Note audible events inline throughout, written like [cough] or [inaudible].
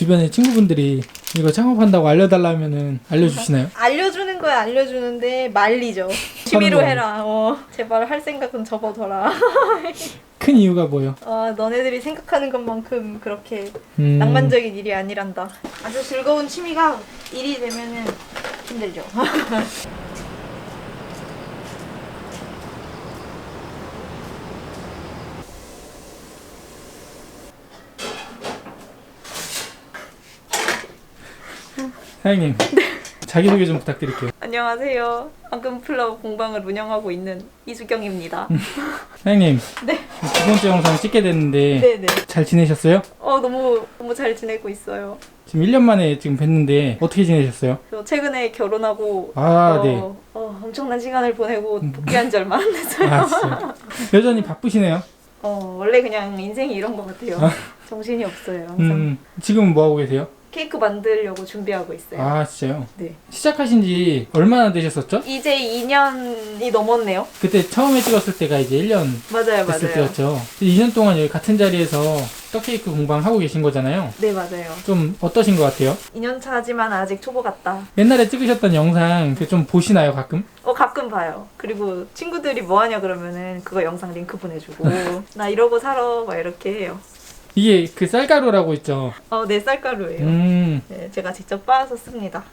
주변에 친구분들이 이거 창업한다고 알려달라면은 알려주시나요? 알려주는 거야 알려주는데 말리죠. 취미로. 해라. 어, 제발 할 생각은 접어둬라. [laughs] 큰 이유가 뭐예요? 어, 너네들이 생각하는 것만큼 그렇게 음, 낭만적인 일이 아니란다. 아주 즐거운 취미가 일이 되면은 힘들죠. [laughs] 사장님 자기소개 좀 부탁드릴게요. 안녕하세요. 황금플라워 공방을 운영하고 있는 이수경입니다. 사장님 [laughs] 네. 두 번째 영상 찍게 됐는데 네네. 잘 지내셨어요? 어 너무 너무 잘 지내고 있어요. 지금 1년 만에 지금 뵀는데 어떻게 지내셨어요? 저 최근에 결혼하고 아, 어, 네. 어, 엄청난 시간을 보내고 복귀한 지 얼마 안 됐어요. 아, 진짜. 여전히 바쁘시네요. 어 원래 그냥 인생이 이런 것 같아요. 아. 정신이 없어요. 항상 음, 지금 뭐 하고 계세요? 케이크 만들려고 준비하고 있어요. 아, 진짜요? 네. 시작하신 지 얼마나 되셨었죠? 이제 2년이 넘었네요. 그때 처음에 찍었을 때가 이제 1년 맞아요, 됐을 맞아요. 때였죠. 2년 동안 여기 같은 자리에서 떡케이크 공방 하고 계신 거잖아요. 네, 맞아요. 좀 어떠신 것 같아요? 2년 차지만 아직 초보 같다. 옛날에 찍으셨던 영상 그 좀 보시나요 가끔? 어 가끔 봐요. 그리고 친구들이 뭐 하냐 그러면은 그거 영상 링크 보내주고 [laughs] 나 이러고 살아 막 이렇게 해요. 이게 그 쌀가루라고 있죠. 어 네 쌀가루예요. 음, 네, 제가 직접 빻아서 씁니다.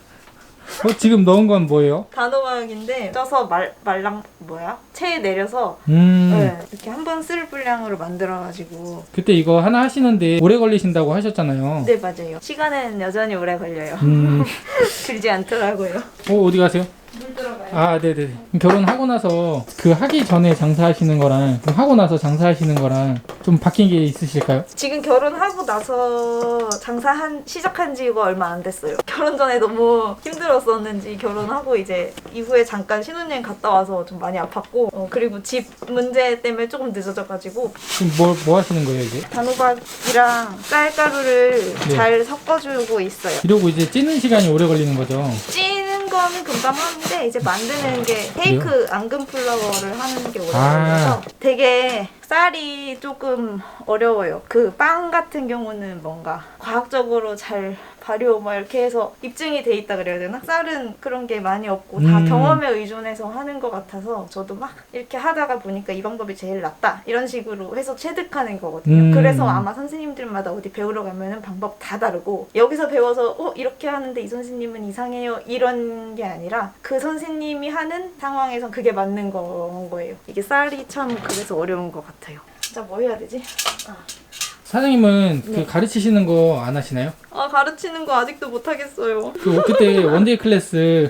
어, 지금 넣은 건 뭐예요? 단호박인데 쪄서 말 말랑 뭐야 체에 내려서 음, 네, 이렇게 한 번 쓸 분량으로 만들어가지고 그때 이거 하나 하시는데 오래 걸리신다고 하셨잖아요. 네 맞아요. 시간은 여전히 오래 걸려요. 음, [laughs] 길지 않더라고요. 어, 어디 가세요? 물 들어가요. 아, 네네. 결혼하고 나서 그 하기 전에 장사하시는 거랑 좀 하고 나서 장사하시는 거랑 좀 바뀐 게 있으실까요? 지금 결혼하고 나서 장사한 시작한 지가 얼마 안 됐어요. 결혼 전에 너무 힘들었었는지 결혼하고 이제 이후에 잠깐 신혼여행 갔다 와서 좀 많이 아팠고 어, 그리고 집 문제 때문에 조금 늦어져가지고 지금 뭐, 뭐 하시는 거예요, 이제? 단호박이랑 쌀가루를 네. 잘 섞어주고 있어요. 이러고 이제 찌는 시간이 오래 걸리는 거죠. 찌는 거는 금방 하 는데 이제 만드는 게 케이크 앙금 플라워를 하는 게 오래 아. 되게 쌀이 조금 어려워요. 그 빵 같은 경우는 뭔가 과학적으로 잘 발효 막 이렇게 해서 입증이 돼 있다 그래야 되나? 쌀은 그런 게 많이 없고 다 음. 경험에 의존해서 하는 것 같아서 저도 막 이렇게 하다가 보니까 이 방법이 제일 낫다 이런 식으로 해서 체득하는 거거든요. 음. 그래서 아마 선생님들마다 어디 배우러 가면은 방법 다 다르고 여기서 배워서 어 이렇게 하는데 이 선생님은 이상해요 이런 게 아니라 그 선생님이 하는 상황에선 그게 맞는 거- 거예요. 이게 쌀이 참 그래서 어려운 것 같아요. 진짜 뭐 해야 되지? 아. 사장님은 네. 그 가르치시는 거 안 하시나요? 아 가르치는 거 아직도 못 하겠어요. 그 그때 [laughs] 원데이 클래스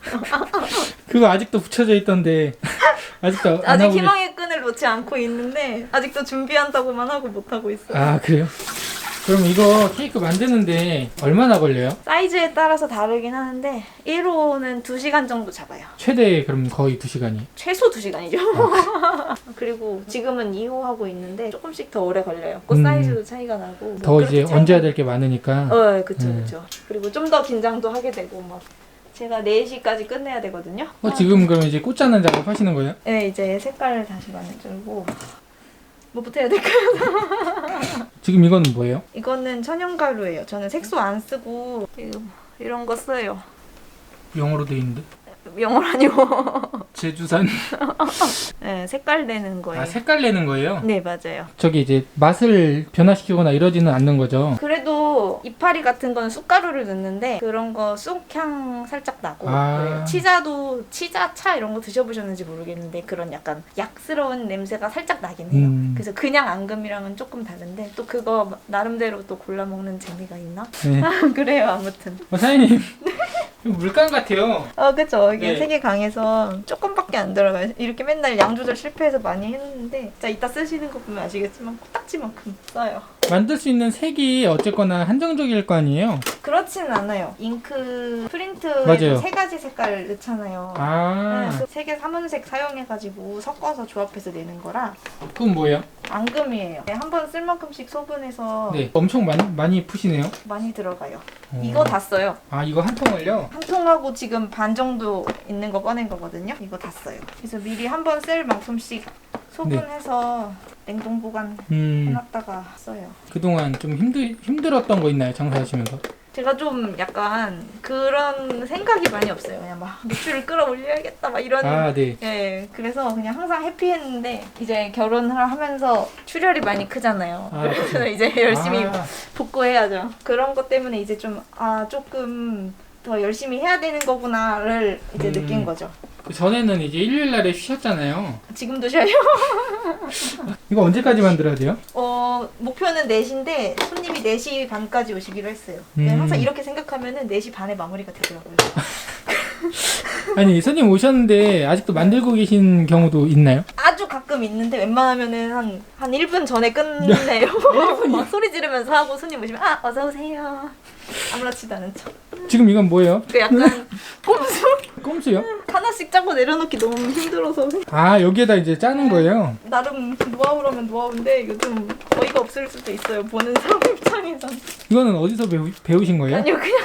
그거 아직도 붙여져 있던데 [laughs] 아직도 안 아직 하고 계시- 희망의 끈을 놓지 않고 있는데 아직도 준비한다고만 하고 못 하고 있어요. 아 그래요? 그럼 이거 케이크 만드는데 얼마나 걸려요? 사이즈에 따라서 다르긴 하는데 1호는 2시간 정도 잡아요. 최대 그럼 거의 2시간이 최소 2시간이죠. [laughs] 그리고 지금은 2호 하고 있는데 조금씩 더 오래 걸려요. 꽃 음. 사이즈도 차이가 나고 뭐 더 그렇게 이제 차이가 얹어야 될 게 많으니까 어, 그쵸, 음. 그쵸. 그리고 좀 더 긴장도 하게 되고, 막. 제가 4시까지 끝내야 되거든요. 어, 지금 그럼 이제 꽃 자는 작업 하시는 거예요? 네, 이제 색깔을 다시 만들고. 뭐부터 해야 될까요? [laughs] 지금 이거는 뭐예요? 이거는 천연가루예요. 저는 색소 안 쓰고, 이거, 이런 거 써요. 영어로 돼 있는데 영어로 아니고. [laughs] 제주산 네, 색깔 내는 거예요. 아 색깔 내는 거예요? 네, 맞아요. 저기 이제 맛을 변화시키거나 이러지는 않는 거죠? 그래도 이파리 같은 거는 쑥가루를 넣는데 그런 거 쑥향 살짝 나고 아. 그래요. 치자도 치자차 이런 거 드셔보셨는지 모르겠는데 그런 약간 약스러운 냄새가 살짝 나긴 해요. 음. 그래서 그냥 앙금이랑은 조금 다른데 또 그거 나름대로 또 골라 먹는 재미가 있나? 네. [laughs] 그래요 아무튼. 어, 사장님 [laughs] 물감 같아요 어 그쵸 이게 네. 색이 강해서 조금밖에 안 들어가요. 이렇게 맨날 양 조절 실패해서 많이 했는데 자 이따 쓰시는 거 보면 아시겠지만 코딱지만큼 써요. 만들 수 있는 색이 어쨌거나 한정적일 거 아니에요? 그렇진 않아요. 잉크 프린트에. 세 가지 색깔 넣잖아요. 아 네, 그세개 삼원색 사용해가지고 섞어서 조합해서 내는 거라 그건 뭐예요? 앙금이에요. 네, 한번 쓸 만큼씩 소분해서 네 엄청 많이, 많이 푸시네요 많이 들어가요. 어. 이거 다 써요. 아 이거 한 통을요? 한 통하고 지금 반 정도 있는 거 꺼낸 거거든요. 이거 다 써요. 그래서 미리 한 번 쓸 만큼씩 소분해서 냉동 보관 음 해놨다가 써요. 그동안 좀 힘들, 힘들었던 거 있나요 장사하시면서? 제가 좀 약간 그런 생각이 많이 없어요. 그냥 막 매출을 끌어올려야겠다 막 이런 아, 네. 예, 그래서 그냥 항상 해피했는데 이제 결혼을 하면서 출혈이 많이 크잖아요. 아, [laughs] 그래서 그쵸. 이제 열심히 아, 복구해야죠. 그런 것 때문에 이제 좀 아 조금 더 열심히 해야 되는 거구나를 이제 음. 느낀 거죠. 그 전에는 이제 일요일 날에 쉬셨잖아요. 지금도 쉬어요. [laughs] 이거 언제까지 만들어야 돼요? 어 목표는 4시인데 손님이 4시 반까지 오시기로 했어요. 네, 음. 항상 이렇게 생각하면은 4시 반에 마무리가 되더라고요. [laughs] 아니, 손님 오셨는데 아직도 만들고 계신 경우도 있나요? 아주 가끔 있는데 꼼만하면은 한, 한 1분 전에 끝내요. [laughs] 막 소리 지르면서 하고 손님 오시면 아 어서 오세요. 아무렇지도 않은 척. 지금 이건 뭐예요? 그 약간 꼼수 꼼수요? 하나씩 짜고 내려놓기 너무 힘들어서 아, 여기에다 이제 짜는 거예요? 나름 노하우라면 노하우인데 요즘 어이가 없을 수도 있어요. 보는 사람 입장에선. 이거는 어디서 배우, 배우신 거예요? 아니요 그냥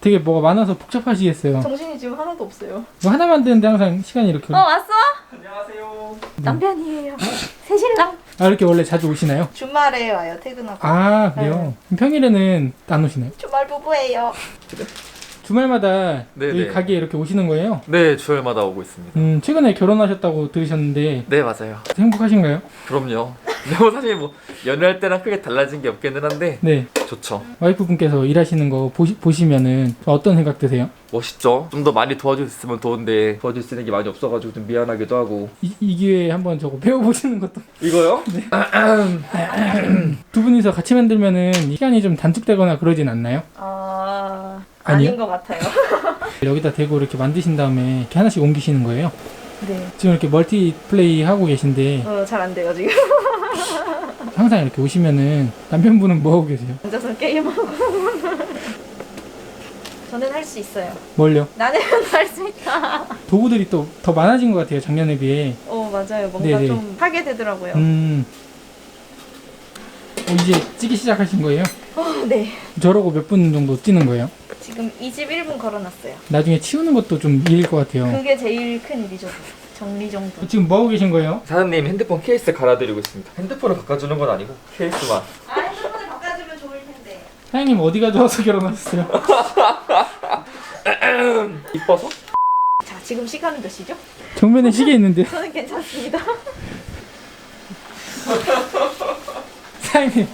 되게 뭐가 많아서 복잡하시겠어요. 정신이 지금 하나도 없어요. 뭐 하나 만드는데 항상 시간이 이렇게. 어 왔어? 안녕하세요. 남편이에요. 새신랑. 아, 이렇게 원래 자주 오시나요? 주말에 와요 퇴근하고. 아, 그래요? 그럼 평일에는 안 오시나요? 주말 부부예요. [laughs] 주말마다 네, 여기 네. 가게에 이렇게 오시는 거예요? 네, 주말마다 오고 있습니다. 음, 최근에 결혼하셨다고 들으셨는데 네, 맞아요. 행복하신가요? 그럼요. 근데 [laughs] 뭐 사실 뭐 연애할 때랑 크게 달라진 게 없기는 한데 네. 좋죠. 와이프분께서 일하시는 거 보시, 보시면은 어떤 생각 드세요? 멋있죠. 좀 더 많이 도와줄 수 있으면 좋은데 도와줄 수 있는 게 많이 없어가지고 좀 미안하기도 하고. 이, 이 기회에 한번 저거 배워보시는 것도 이거요? [laughs] 두 분이서 같이 만들면은 시간이 좀 단축되거나 그러진 않나요? 아 아니요? 아닌 것 같아요. [laughs] 여기다 대고 이렇게 만드신 다음에 이렇게 하나씩 옮기시는 거예요? 네. 지금 이렇게 멀티 플레이 하고 계신데 어 잘 안 돼요 지금. [laughs] 항상 이렇게 오시면은 남편분은 뭐 하고 계세요? 앉아서 게임하고. [laughs] 저는 할 수 있어요. 뭘요? 나는 할 수 있다. 도구들이 또 더 많아진 것 같아요 작년에 비해 어 맞아요. 뭔가 네네. 좀 하게 되더라고요. 음 어, 이제 찌기 시작하신 거예요? 어, 네. 저러고 몇 분 정도 찌는 거예요? 지금 21분 걸어놨어요. 나중에 치우는 것도 좀 일일 것 같아요 그게 제일 큰 일이죠. 정리 정도. 지금 뭐 하고 계신 거예요? 사장님 핸드폰 케이스 갈아드리고 있습니다. 핸드폰을 바꿔주는 건 아니고 케이스만. 아 핸드폰을 바꿔주면 좋을 텐데. 사장님 어디가 좋아서 결혼하셨어요? [laughs] 이뻐서? 자 지금 시간은 몇 시죠? 정면에 시계 있는데 [laughs] 저는 괜찮습니다. 사장님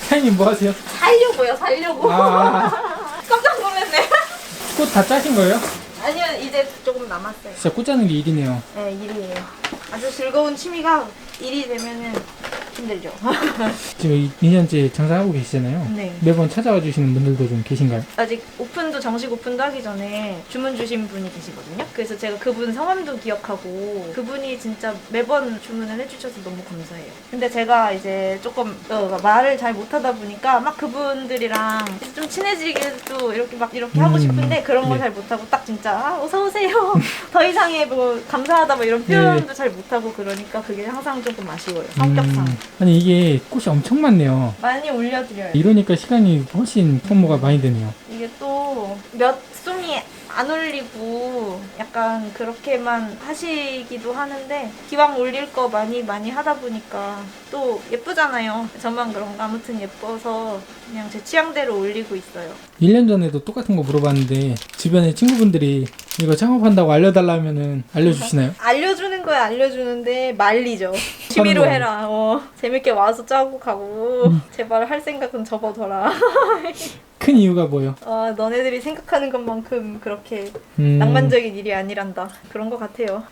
사장님 뭐 하세요? 살려고요 살려고. 아. 꽃 다 짜신 거예요? 아니요 이제 조금 남았어요. 진짜 꽃 짜는 게 일이네요 네 일이에요. 아주 즐거운 취미가 일이 되면은 힘들죠. [laughs] 지금 2년째 장사하고 계시잖아요 네. 매번 찾아와 주시는 분들도 좀 계신가요? 아직 오픈도 정식 오픈도 하기 전에 주문 주신 분이 계시거든요. 그래서 제가 그분 성함도 기억하고 그분이 진짜 매번 주문을 해주셔서 너무 감사해요. 근데 제가 이제 조금 어, 말을 잘 못하다 보니까 막 그분들이랑 좀 친해지기도 이렇게 막 이렇게 하고 음, 싶은데 그런 걸 네. 잘 못하고 딱 진짜 아, 어서 오세요. [laughs] 더 이상의 뭐 감사하다 뭐 이런 표현도 네. 잘 못하고 그러니까 그게 항상 조금 아쉬워요. 성격상 음, 아니 이게 꽃이 엄청 많네요 많이 올려드려요. 이러니까 시간이 훨씬 소모가 많이 되네요 이게 또 몇 송이 안 올리고 약간 그렇게만 하시기도 하는데 기왕 올릴 거 많이 많이 하다 보니까 또 예쁘잖아요. 저만 그런가 아무튼 예뻐서 그냥 제 취향대로 올리고 있어요. 1년 전에도 똑같은 거 물어봤는데 주변에 친구분들이 이거 창업한다고 알려달라면은 알려주시나요? [laughs] 알려주는 거야 알려주는데 말리죠. [laughs] 취미로. 해라. 어, 재밌게 와서 짜고 가고 제발 할 생각은 접어둬라. [laughs] 큰 이유가 뭐예요? 어, 너네들이 생각하는 것만큼 그렇게 음, 낭만적인 일이 아니란다. 그런 것 같아요.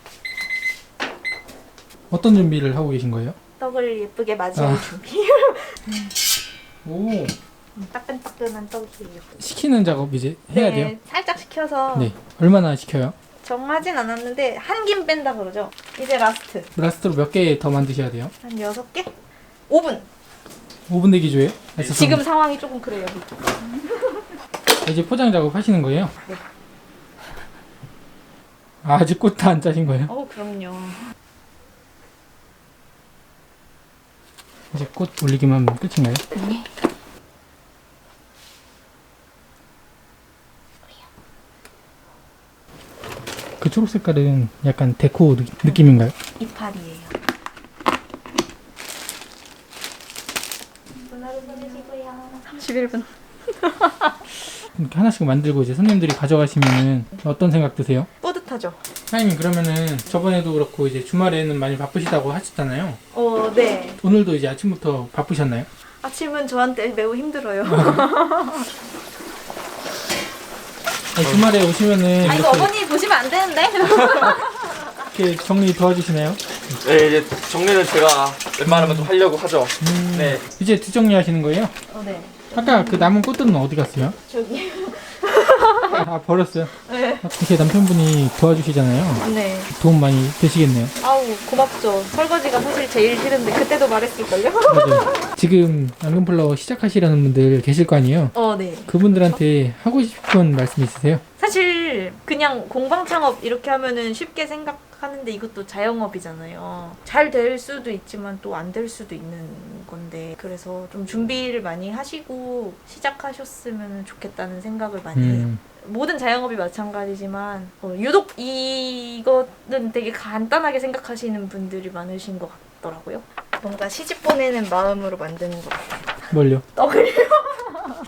어떤 준비를 하고 계신 거예요? 떡을 예쁘게 맞이할 아. 준비. [laughs] 오 따끈따끈한 떡이에요. 시키는 작업 이제 해야 네, 돼요? 살짝 식혀서 네 얼마나 시켜요? 정하진 않았는데 한 김 뺀다 그러죠. 이제 라스트 라스트로 몇 개 더 만드셔야 돼요? 한 여섯 개? 5분. 5분 대기조예요? 아, 지금. 상황이 조금 그래요. 이제 포장 작업 하시는 거예요? 네. 아, 아직 꽃다안 짜신 거예요? 어 그럼요. 이제 꽃 올리기만 하면 끝인가요? 네. 그 초록 색깔은 약간 데코 느, 느낌인가요? 이파리예요. 문화를 보내시고요. 31분. 이렇게 하나씩 만들고 이제 손님들이 가져가시면은 어떤 생각 드세요? 뿌듯하죠. 사장님 그러면은 저번에도 그렇고 이제 주말에는 많이 바쁘시다고 하셨잖아요. 어, 네. 오늘도 이제 아침부터 바쁘셨나요? 아침은 저한테 매우 힘들어요. 아니, 주말에 오시면은 아, 이거 이렇게, 어머니 보시면 안 되는데? 이렇게 정리 도와주시나요? 네 이제 정리는 제가 웬만하면 좀 하려고 하죠. 음, 네. 이제 뒷정리 하시는 거예요? 어, 네. 아까 그 남은 꽃들은 어디 갔어요? 저기. [laughs] 아 버렸어요. 네. 이렇게 남편분이 도와주시잖아요. 네. 도움 많이 되시겠네요. 아우, 고맙죠. 설거지가 사실 제일 싫은데 그때도 말했을걸요? 맞아요. 지금 안경플라워 시작하시려는 분들 계실 거 아니에요? 어, 네. 그분들한테 하고 싶은 말씀 있으세요? 사실 그냥 공방 창업 이렇게 하면은 쉽게 생각하는데 이것도 자영업이잖아요. 잘 될 수도 있지만 또 안 될 수도 있는 건데 그래서 좀 준비를 많이 하시고 시작하셨으면 좋겠다는 생각을 많이 해요. 음, 모든 자영업이 마찬가지지만 어, 유독 이거는 되게 간단하게 생각하시는 분들이 많으신 것 같더라고요. 뭔가 시집 보내는 마음으로 만드는 것 같아요. 뭘요? [laughs] 떡을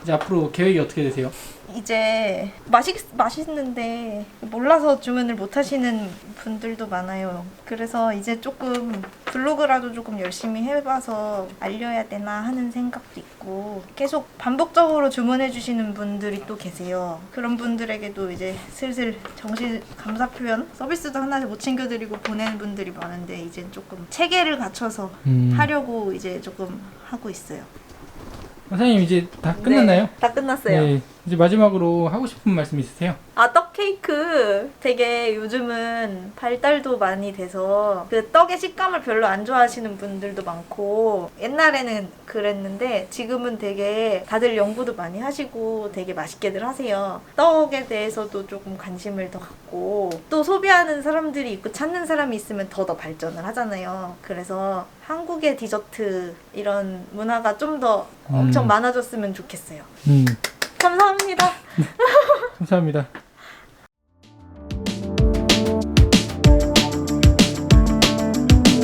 이제 앞으로 계획이 어떻게 되세요? 이제 맛있 맛있는데 몰라서 주문을 못 하시는 분들도 많아요. 그래서 이제 조금 블로그라도 조금 열심히 해봐서 알려야 되나 하는 생각도 있고 계속 반복적으로 주문해 주시는 분들이 또 계세요. 그런 분들에게도 이제 슬슬 정신 감사 표현 서비스도 하나 못 챙겨드리고 보내는 분들이 많은데 이제 조금 체계를 갖춰서 음, 하려고 이제 조금 하고 있어요. 사장님 이제 다 끝났나요? 네, 다 끝났어요. 네. 이제 마지막으로 하고 싶은 말씀 있으세요? 아, 떡 케이크 되게 요즘은 발달도 많이 돼서 그 떡의 식감을 별로 안 좋아하시는 분들도 많고 옛날에는 그랬는데 지금은 되게 다들 연구도 많이 하시고 되게 맛있게들 하세요. 떡에 대해서도 조금 관심을 더 갖고 또 소비하는 사람들이 있고 찾는 사람이 있으면 더더 발전을 하잖아요. 그래서 한국의 디저트 이런 문화가 좀 더 엄청 음. 많아졌으면 좋겠어요. 음, 감사합니다. [laughs] 감사합니다.